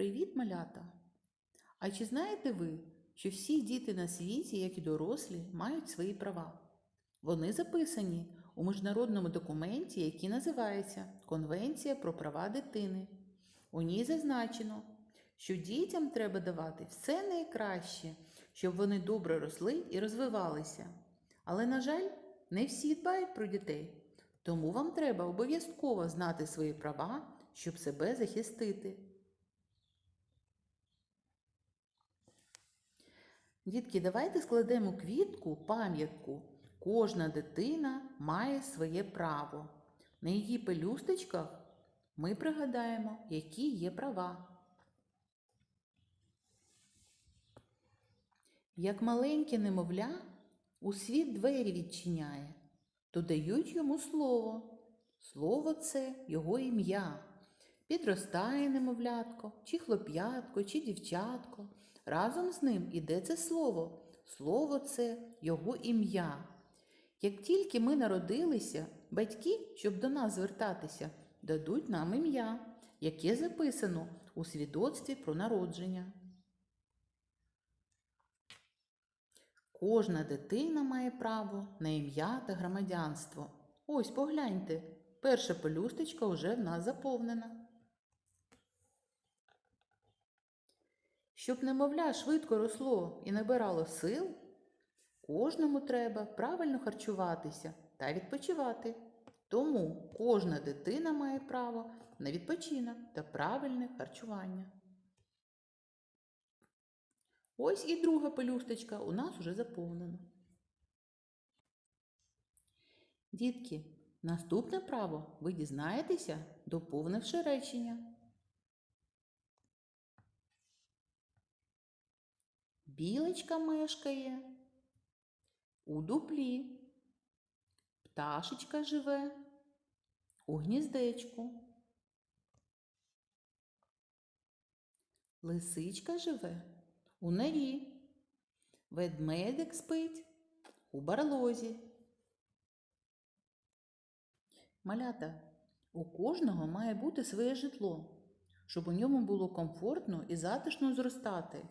Привіт, малята! А чи знаєте ви, що всі діти на світі, як і дорослі, мають свої права? Вони записані у міжнародному документі, який називається Конвенція про права дитини. У ній зазначено, що дітям треба давати все найкраще, щоб вони добре росли і розвивалися. Але, на жаль, не всі дбають про дітей, тому вам треба обов'язково знати свої права, щоб себе захистити. Дітки, давайте складемо квітку, пам'ятку. Кожна дитина має своє право. На її пелюсточках ми пригадаємо, які є права. Як маленьке немовля у світ двері відчиняє, то дають йому слово. Слово це його ім'я. Підростає немовлятко, чи хлоп'ятко, чи дівчатко. Разом з ним іде це слово. Слово це його ім'я. Як тільки ми народилися, батьки, щоб до нас звертатися, дадуть нам ім'я, яке записано у свідоцтві про народження. Кожна дитина має право на ім'я та громадянство. Ось погляньте, перша пелюсточка вже в нас заповнена. Щоб немовля швидко росло і набирало сил, кожному треба правильно харчуватися та відпочивати. Тому кожна дитина має право на відпочинок та правильне харчування. Ось і друга пелюсточка у нас уже заповнена. Дітки, наступне право ви дізнаєтеся, доповнивши речення. Білочка мешкає у дуплі, пташечка живе у гніздечку. Лисичка живе у норі, ведмедик спить у барлозі. Малята, у кожного має бути своє житло, щоб у ньому було комфортно і затишно зростати.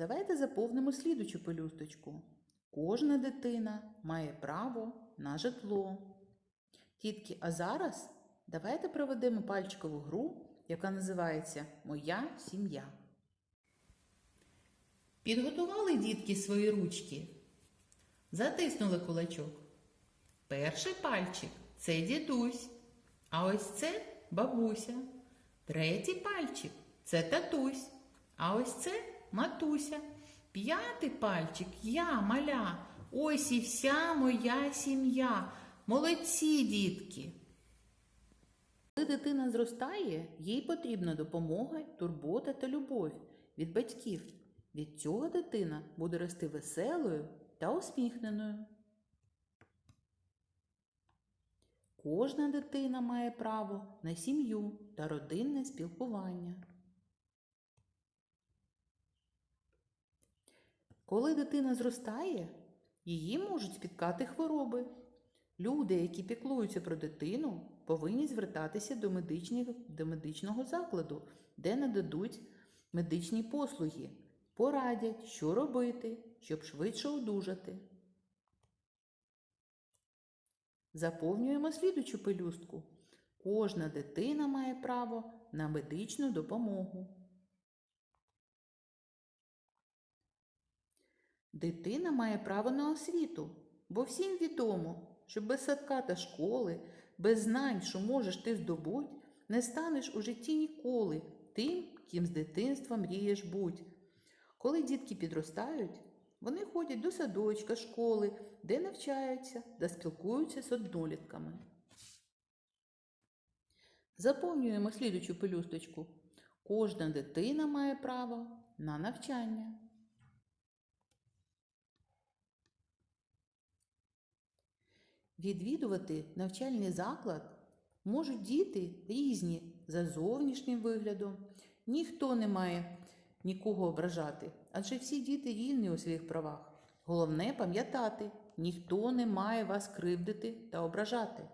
Давайте заповнимо слідучу пелюсточку. Кожна дитина має право на житло. Тітки, а зараз давайте проведемо пальчикову гру, яка називається Моя сім'я. Підготували дітки свої ручки. Затиснули кулачок. Перший пальчик це дідусь, а ось це бабуся. Третій пальчик це татусь, а ось це матуся. П'ятий пальчик я маля. Ось і вся моя сім'я. Молодці, дітки. Коли дитина зростає, їй потрібна допомога, турбота та любов від батьків. Від цього дитина буде рости веселою та усміхненою. Кожна дитина має право на сім'ю та родинне спілкування. Коли дитина зростає, її можуть спіткати хвороби. Люди, які піклуються про дитину, повинні звертатися до, медичних, до медичного закладу, де нададуть медичні послуги, порадять, що робити, щоб швидше одужати. Заповнюємо слідучу пелюстку. Кожна дитина має право на медичну допомогу. Дитина має право на освіту, бо всім відомо, що без садка та школи, без знань, що можеш ти здобуть, не станеш у житті ніколи тим, ким з дитинства мрієш будь. Коли дітки підростають, вони ходять до садочка, школи, де навчаються та спілкуються з однолітками. Заповнюємо слідучу пелюсточку. Кожна дитина має право на навчання. Відвідувати навчальний заклад можуть діти різні за зовнішнім виглядом. Ніхто не має нікого ображати, адже всі діти рівні у своїх правах. Головне пам'ятати, ніхто не має вас кривдити та ображати.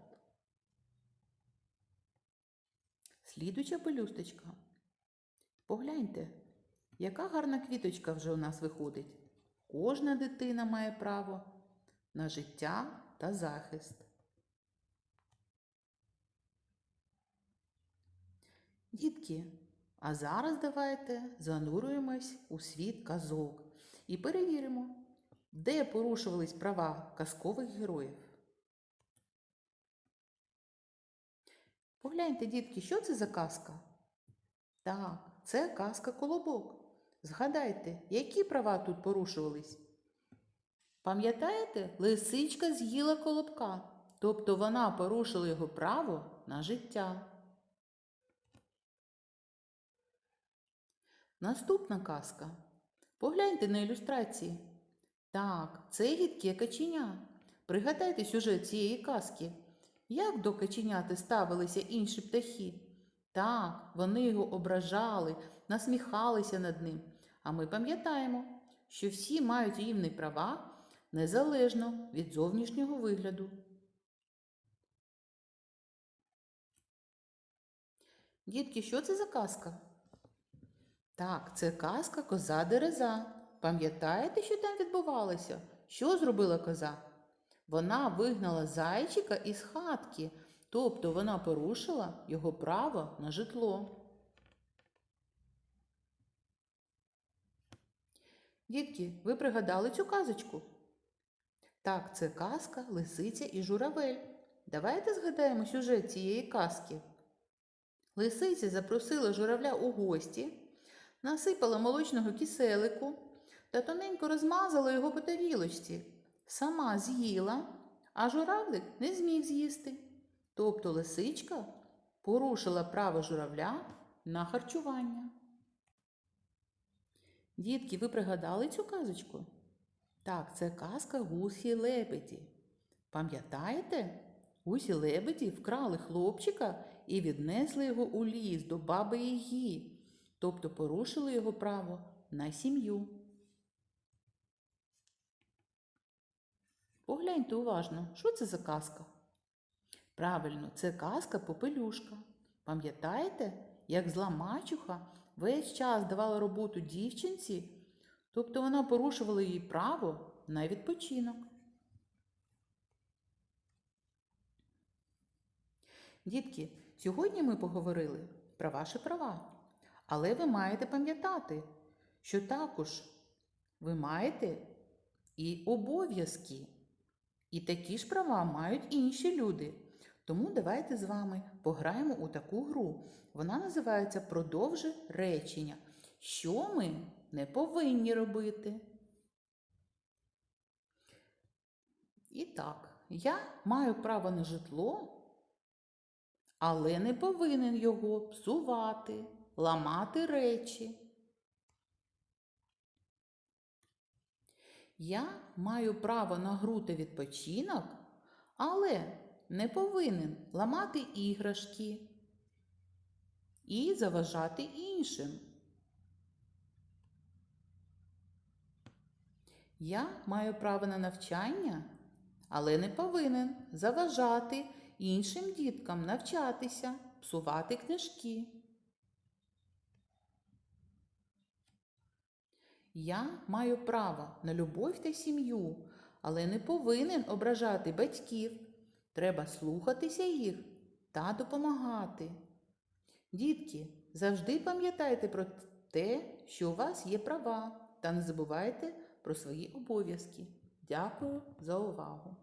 Слідуча пелюсточка. Погляньте, яка гарна квіточка вже у нас виходить. Кожна дитина має право на життя та захист. Дітки, а зараз давайте занурюємось у світ казок і перевіримо, де порушувались права казкових героїв. Погляньте, дітки, що це за казка? Так, це казка Колобок. Згадайте, які права тут порушувались? Пам'ятаєте, лисичка з'їла колобка, тобто вона порушила його право на життя. Наступна казка. Погляньте на ілюстрації. Так, це гідке каченя. Пригадайте сюжет цієї казки. Як до каченяти ставилися інші птахи? Так, вони його ображали, насміхалися над ним. А ми пам'ятаємо, що всі мають рівні права незалежно від зовнішнього вигляду. Дітки, що це за казка? Так, це казка коза Дереза. Пам'ятаєте, що там відбувалося? Що зробила коза? Вона вигнала зайчика із хатки, тобто вона порушила його право на житло. Дітки, ви пригадали цю казочку? Так, це казка Лисиця і журавель. Давайте згадаємо сюжет цієї казки. Лисиця запросила журавля у гості, насипала молочного киселику та тоненько розмазала його по тарілочці. Сама з'їла, а журавлик не зміг з'їсти. Тобто лисичка порушила право журавля на харчування. Дітки, ви пригадали цю казочку? Так, це казка гусі лебеді. Пам'ятаєте? Гусі лебеді вкрали хлопчика і віднесли його у ліс до баби Яги, тобто порушили його право на сім'ю. Погляньте уважно, що це за казка? Правильно, це казка Попелюшка. Пам'ятаєте, як зла мачуха весь час давала роботу дівчинці, тобто вона порушувала її право на відпочинок. Дітки, сьогодні ми поговорили про ваші права, але ви маєте пам'ятати, що також ви маєте і обов'язки. І такі ж права мають інші люди. Тому давайте з вами пограємо у таку гру. Вона називається Продовжи речення. Що ми не повинні робити? І так, я маю право на житло, але не повинен його псувати, ламати речі. Я маю право на гру та відпочинок, але не повинен ламати іграшки і заважати іншим. Я маю право на навчання, але не повинен заважати іншим діткам навчатися, псувати книжки. Я маю право на любов та сім'ю, але не повинен ображати батьків. Треба слухатися їх та допомагати. Дітки, завжди пам'ятайте про те, що у вас є права, та не забувайте про свої обов'язки. Дякую за увагу!